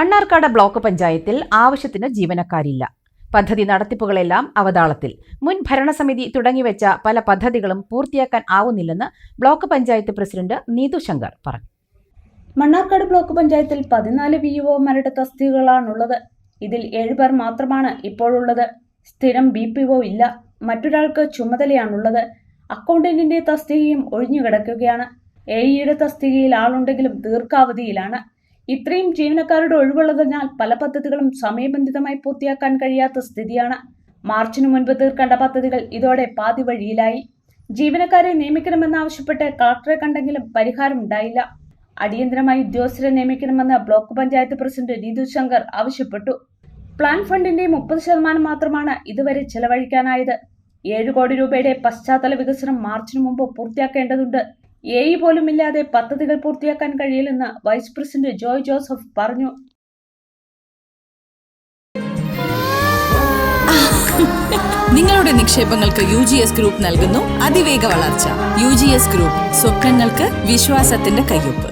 Mannarkkad block പഞ്ചായത്തിൽ ആവശ്യത്തിന് ജീവനക്കാരില്ല. പദ്ധതി നടത്തിപ്പുകളെല്ലാം അവതാളത്തിൽ. മുൻ ഭരണസമിതി തുടങ്ങിവെച്ച പല പദ്ധതികളും പൂർത്തിയാക്കാൻ ആവുന്നില്ലെന്ന് ബ്ലോക്ക് പഞ്ചായത്ത് പ്രസിഡന്റ് നീതു ശങ്കർ പറഞ്ഞു. മണ്ണാർക്കാട് ബ്ലോക്ക് പഞ്ചായത്തിൽ പതിനാല് വി ഒമാരുടെ തസ്തികകളാണുള്ളത്. ഇതിൽ ഏഴുപേർ മാത്രമാണ് ഇപ്പോഴുള്ളത്. സ്ഥിരം ബി പി ഒ ഇല്ല. മറ്റൊരാൾക്ക് ചുമതലയാണുള്ളത്. അക്കൗണ്ടന്റിന്റെ തസ്തികയും ഒഴിഞ്ഞുകിടക്കുകയാണ്. എ ഇയുടെ തസ്തികയിൽ ആളുണ്ടെങ്കിലും ദീർഘാവധിയിലാണ്. ഇത്രയും ജീവനക്കാരുടെ ഒഴിവുള്ളതിനാൽ പല പദ്ധതികളും സമയബന്ധിതമായി പൂർത്തിയാക്കാൻ കഴിയാത്ത സ്ഥിതിയാണ്. മാർച്ചിനു മുൻപ് തീർക്കേണ്ട പദ്ധതികൾ ഇതോടെ പാതി വഴിയിലായി. ജീവനക്കാരെ നിയമിക്കണമെന്നാവശ്യപ്പെട്ട് കളക്ടറെ കണ്ടെങ്കിലും പരിഹാരമുണ്ടായില്ല അടിയന്തരമായി ഉദ്യോഗസ്ഥരെ നിയമിക്കണമെന്ന് ബ്ലോക്ക് പഞ്ചായത്ത് പ്രസിഡന്റ് നീതു ശങ്കർ ആവശ്യപ്പെട്ടു. പ്ലാൻ ഫണ്ടിന്റെ മുപ്പത് ശതമാനം മാത്രമാണ് ഇതുവരെ ചെലവഴിക്കാനായത്. ഏഴ് കോടി രൂപയുടെ പശ്ചാത്തല വികസനം മാർച്ചിന് മുമ്പ് പൂർത്തിയാക്കേണ്ടതുണ്ട്. എ ഇ പോലും ഇല്ലാതെ പദ്ധതികൾ പൂർത്തിയാക്കാൻ കഴിയില്ലെന്ന് വൈസ് പ്രസിഡന്റ് ജോയ് ജോസഫ് പറഞ്ഞു. നിങ്ങളുടെ നിക്ഷേപങ്ങൾക്ക് യു ജി എസ് ഗ്രൂപ്പ് നൽകുന്നു അതിവേഗ വളർച്ച. യു ജി എസ് ഗ്രൂപ്പ് സ്വപ്നങ്ങൾക്ക് വിശ്വാസത്തിന്റെ കയ്യൊപ്പ്.